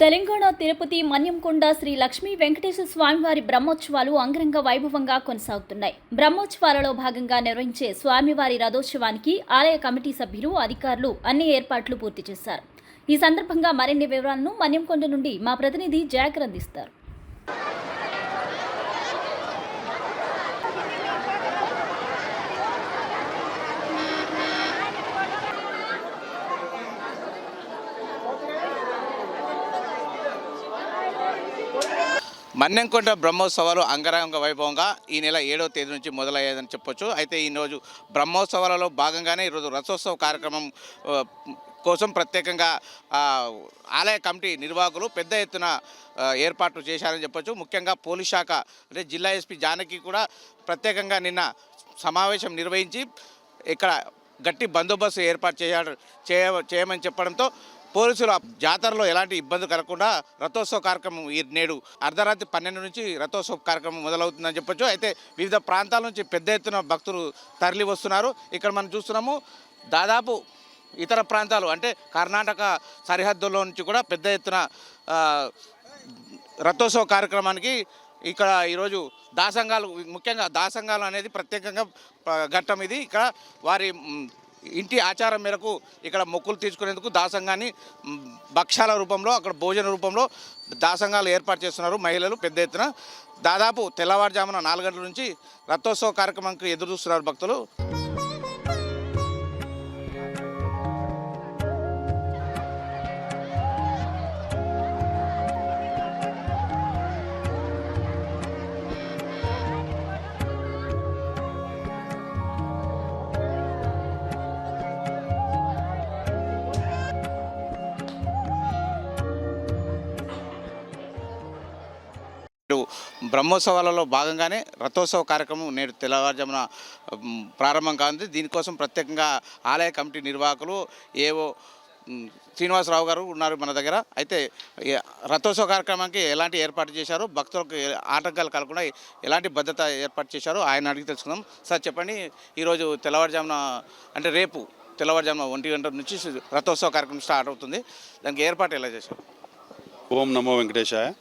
తెలంగాణ తిరుపతి మన్యంకొండ శ్రీ లక్ష్మీ వెంకటేశ్వర స్వామివారి బ్రహ్మోత్సవాలు అంగరంగ వైభవంగా కొనసాగుతున్నాయి. బ్రహ్మోత్సవాలలో భాగంగా నిర్వహించే స్వామివారి రథోత్సవానికి ఆలయ కమిటీ సభ్యులు అధికారులు అన్ని ఏర్పాట్లు పూర్తి చేశారు. ఈ సందర్భంగా మరిన్ని వివరాలను మన్యంకొండ నుండి మా ప్రతినిధి జాగర్ అందిస్తారు మన్నెంకొండ బ్రహ్మోత్సవాలు అంగరంగ వైభవంగా ఈ నెల ఏడవ తేదీ నుంచి మొదలయ్యేదని చెప్పొచ్చు. అయితే ఈరోజు బ్రహ్మోత్సవాలలో భాగంగానే ఈరోజు రథోత్సవ కార్యక్రమం కోసం ప్రత్యేకంగా ఆలయ కమిటీ నిర్వాహకులు పెద్ద ఎత్తున ఏర్పాట్లు చేశారని చెప్పొచ్చు. ముఖ్యంగా పోలీస్ శాఖ అంటే జిల్లా ఎస్పీ జానకి కూడా ప్రత్యేకంగా నిన్న సమావేశం నిర్వహించి ఇక్కడ గట్టి బందోబస్తు ఏర్పాటు చేయ చేయమని చెప్పడంతో పోలీసులు జాతరలో ఎలాంటి ఇబ్బంది కలగకుండా రథోత్సవ కార్యక్రమం ఈ నేడు అర్ధరాత్రి పన్నెండు నుంచి రథోత్సవ కార్యక్రమం మొదలవుతుందని చెప్పొచ్చు. అయితే వివిధ ప్రాంతాల నుంచి పెద్ద ఎత్తున భక్తులు తరలి వస్తున్నారు. ఇక్కడ మనం చూస్తున్నాము దాదాపు ఇతర ప్రాంతాలు అంటే కర్ణాటక సరిహద్దుల్లో నుంచి కూడా పెద్ద ఎత్తున రథోత్సవ కార్యక్రమానికి ఇక్కడ ఈరోజు దాసంగాలు ముఖ్యంగా దాసంగాలు అనేది ప్రత్యేకంగా ఘట్టం ఇది. ఇక్కడ వారి ఇంటి ఆచారం మేరకు ఇక్కడ మొక్కులు తీసుకునేందుకు దాసంగాన్ని భక్షాల భక్ష్యాల రూపంలో అక్కడ భోజన రూపంలో దాసంగాలు ఏర్పాటు చేస్తున్నారు మహిళలు పెద్ద ఎత్తున. దాదాపు తెల్లవారుజామున నాలుగు గంటల నుంచి రథోత్సవ కార్యక్రమానికి ఎదురు చూస్తున్నారు భక్తులు. బ్రహ్మోత్సవాలలో భాగంగానే రథోత్సవ కార్యక్రమం నేడు తెల్లవారుజామున ప్రారంభం కానుంది. దీనికోసం ప్రత్యేకంగా ఆలయ కమిటీ నిర్వాహకులు ఏవో శ్రీనివాసరావు గారు ఉన్నారు మన దగ్గర. అయితే రథోత్సవ కార్యక్రమానికి ఎలాంటి ఏర్పాటు చేశారు? భక్తులకు ఆటంకాలు కలగకుండా ఎలాంటి భద్రత ఏర్పాటు చేశారు? ఆయన అడిగి తెలుసుకుందాం. సార్ చెప్పండి. ఈరోజు తెల్లవారుజామున అంటే రేపు తెల్లవారుజామున ఒంటి గంట నుంచి రథోత్సవ కార్యక్రమం స్టార్ట్ అవుతుంది. దానికి ఏర్పాటు ఎలా చేశారు? ఓం నమో వెంకటేశాయ.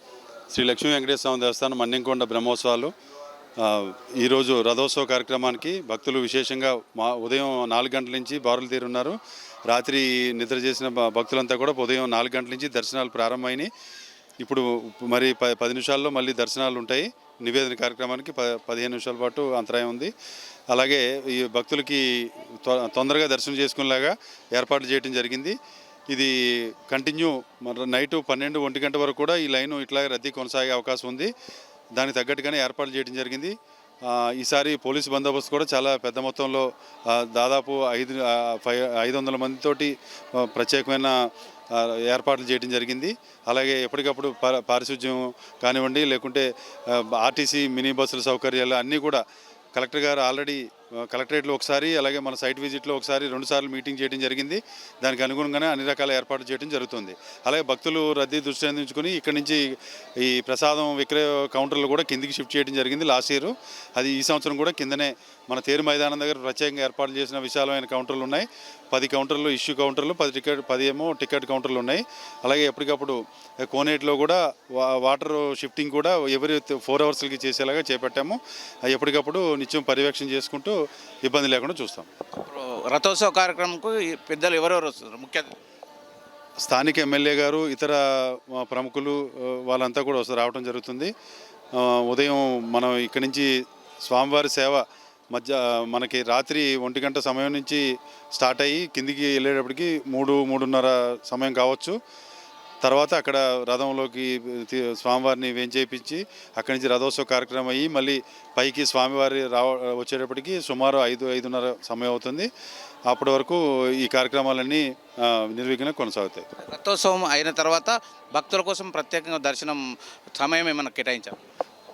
శ్రీ లక్ష్మీ వెంకటేశ్వర స్వామి దేవస్థానం మన్యంకొండ బ్రహ్మోత్సవాలు. ఈరోజు రథోత్సవ కార్యక్రమానికి భక్తులు విశేషంగా మా ఉదయం నాలుగు గంటల నుంచి బారులు తీరున్నారు. రాత్రి నిద్ర చేసిన భక్తులంతా కూడా ఉదయం నాలుగు గంటల నుంచి దర్శనాలు ప్రారంభమైనాయి. ఇప్పుడు మరి ప పది నిమిషాల్లో మళ్ళీ దర్శనాలు ఉంటాయి. నివేదన కార్యక్రమానికి ప పదిహేను నిమిషాల పాటు అంతరాయం ఉంది. అలాగే ఈ భక్తులకి తొందరగా దర్శనం చేసుకునేలాగా ఏర్పాటు చేయడం జరిగింది. ఇది కంటిన్యూ మన నైటు పన్నెండు ఒంటి గంట వరకు కూడా ఈ లైన్ ఇట్లాగే రద్దీ కొనసాగే అవకాశం ఉంది. దానికి తగ్గట్టుగానే ఏర్పాటు చేయడం జరిగింది. ఈసారి పోలీసు బందోబస్తు కూడా చాలా పెద్ద మొత్తంలో దాదాపు ఐదు ఫైవ్ ఐదు వందల మందితోటి ప్రత్యేకమైన ఏర్పాట్లు చేయడం జరిగింది. అలాగే ఎప్పటికప్పుడు పా- పారిశుధ్యం కానివ్వండి లేకుంటే ఆర్టీసీ మినీ బస్సుల సౌకర్యాలు అన్నీ కూడా కలెక్టర్ గారు ఆల్రెడీ కలెక్టరేట్లో ఒకసారి అలాగే మన సైట్ విజిట్లో ఒకసారి రెండుసార్లు మీటింగ్ చేయడం జరిగింది. దానికి అనుగుణంగానే అన్ని రకాల ఏర్పాట్లు చేయడం జరుగుతుంది. అలాగే భక్తులు రద్దీ దృష్టి అందించుకుని ఇక్కడి నుంచి ఈ ప్రసాదం విక్రయ కౌంటర్లు కూడా కిందికి షిఫ్ట్ చేయడం జరిగింది లాస్ట్ ఇయర్. అది ఈ సంవత్సరం కూడా కిందనే మన తేరు మైదానం దగ్గర ప్రత్యేకంగా ఏర్పాటు చేసిన విశాలమైన కౌంటర్లు ఉన్నాయి. పది కౌంటర్లు ఇష్యూ కౌంటర్లు పది టికెట్ పది ఏమో టికెట్ కౌంటర్లు ఉన్నాయి. అలాగే ఎప్పటికప్పుడు కోనేటిలో కూడా వా- వాటర్ షిఫ్టింగ్ కూడా ఎవరి ఫోర్ అవర్స్కి చేసేలాగా చేపట్టాము. ఎప్పటికప్పుడు నిత్యం పర్యవేక్షణ చేసుకుంటూ ఇబ్బంది లేకుండా చూస్తాం. రథోత్సవ కార్యక్రమంకు పెద్దలు ఎవరెవరు వస్తున్నారు? ముఖ్య స్థానిక ఎమ్మెల్యే గారు ఇతర ప్రముఖులు వాళ్ళంతా కూడా వస్తారు రావడం జరుగుతుంది. ఉదయం మనం ఇక్కడి నుంచి స్వామివారి సేవ మధ్య మనకి రాత్రి ఒంటి గంట సమయం నుంచి స్టార్ట్ అయ్యి కిందికి వెళ్ళేటప్పటికి మూడు మూడున్నర సమయం కావచ్చు. తర్వాత అక్కడ రథంలోకి స్వామివారిని వేంచేపించి అక్కడి నుంచి రథోత్సవ కార్యక్రమం అయ్యి మళ్ళీ పైకి స్వామివారి రావ వచ్చేటప్పటికి సుమారు ఐదు ఐదున్నర సమయం అవుతుంది. అప్పటి వరకు ఈ కార్యక్రమాలన్నీ నిర్విఘ్న కొనసాగుతాయి. రథోత్సవం అయిన తర్వాత భక్తుల కోసం ప్రత్యేకంగా దర్శనం సమయం ఏమైనా కేటాయించారు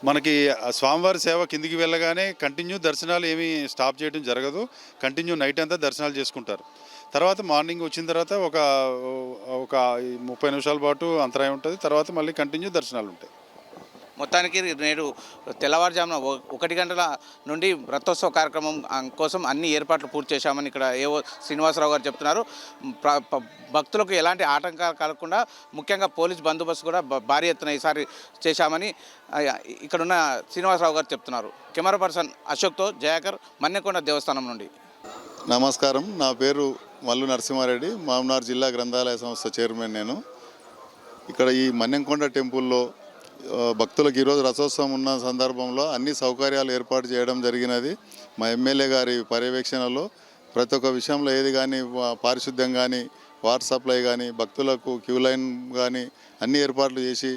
మనకి ఆ స్వామివారి సేవ కిందికి వెళ్ళగానే కంటిన్యూ దర్శనాలు ఏమీ స్టాప్ చేయడం జరగదు. కంటిన్యూ నైట్ అంతా దర్శనాలు చేసుకుంటారు. తర్వాత మార్నింగ్ వచ్చిన తర్వాత ఒక ఒక ముప్పై నిమిషాల పాటు అంతరాయం ఉంటుంది. తర్వాత మళ్ళీ కంటిన్యూ దర్శనాలు ఉంటాయి. మొత్తానికి నేడు తెల్లవారుజామున ఒకటి గంటల నుండి రథోత్సవ కార్యక్రమం కోసం అన్ని ఏర్పాట్లు పూర్తి చేశామని ఇక్కడ ఏవో శ్రీనివాసరావు గారు చెప్తున్నారు. భక్తులకు ఎలాంటి ఆటంకాలు కలగకుండా ముఖ్యంగా పోలీస్ బందోబస్తు కూడా భారీ ఎత్తున ఈసారి చేశామని ఇక్కడున్న శ్రీనివాసరావు గారు చెప్తున్నారు. కెమెరా పర్సన్ అశోక్తో జయాకర్ మన్నెకొండ దేవస్థానం నుండి. నమస్కారం. నా పేరు మల్లు నరసింహారెడ్డి మామనార్ జిల్లా గ్రంథాలయ సంస్థ చైర్మన్ నేను. ఇక్కడ ఈ మన్నెంకొండ టెంపుల్లో భక్తులకు ఈరోజు రథోత్సవం ఉన్న సందర్భంలో అన్ని సౌకర్యాలు ఏర్పాటు చేయడం జరిగినది. మా ఎమ్మెల్యే గారి పర్యవేక్షణలో ప్రతి ఒక్క విషయంలో ఏది కానీ పారిశుద్ధ్యం కానీ వాటర్ సప్లై కానీ భక్తులకు క్యూ లైన్ కానీ అన్ని ఏర్పాట్లు చేసి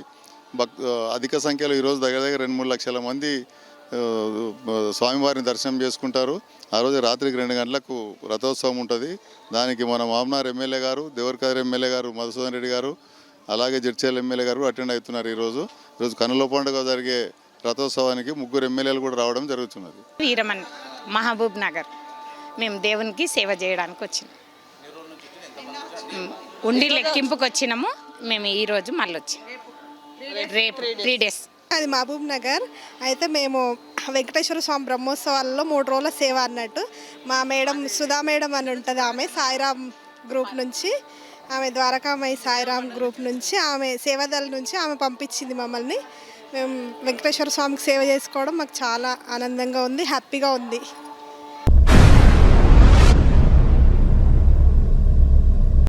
భక్ అధిక సంఖ్యలో ఈరోజు దగ్గర దగ్గర రెండు మూడు లక్షల మంది స్వామివారిని దర్శనం చేసుకుంటారు. ఆ రోజు రాత్రికి రెండు గంటలకు రథోత్సవం ఉంటుంది. దానికి మన మామనార్ ఎమ్మెల్యే గారు దేవరకద్ర ఎమ్మెల్యే గారు మధుసూదన్ రెడ్డి గారు అలాగే జడ్చేల్ ఎమ్మెల్యే గారు అటెండ్ అవుతున్నారు ఈరోజు ఈరోజు కనుల పండుగ జరిగే రథోత్సవానికి ముగ్గురు ఎమ్మెల్యేలు కూడా రావడం జరుగుతున్నది. వీరమన్ మహబూబ్ నగర్. మేము దేవునికి సేవ చేయడానికి వచ్చినాం. ఉండి లెక్కింపుకి వచ్చినాము మేము ఈరోజు మళ్ళీ వచ్చాం. రేపు త్రీ డేస్. అది మహబూబ్ నగర్. అయితే మేము వెంకటేశ్వర స్వామి బ్రహ్మోత్సవాల్లో మూడు రోజుల సేవ అన్నట్టు మా మేడం సుధా మేడం అని ఉంటుంది ఆమె సాయిరామ్ గ్రూప్ నుంచి. ఆమె ద్వారకామయ్య సాయిరామ్ గ్రూప్ నుంచి ఆమె సేవాదళ నుంచి ఆమె పంపించింది మమ్మల్ని. మేము వెంకటేశ్వర స్వామికి సేవ చేసుకోవడం మాకు చాలా ఆనందంగా ఉంది హ్యాపీగా ఉంది.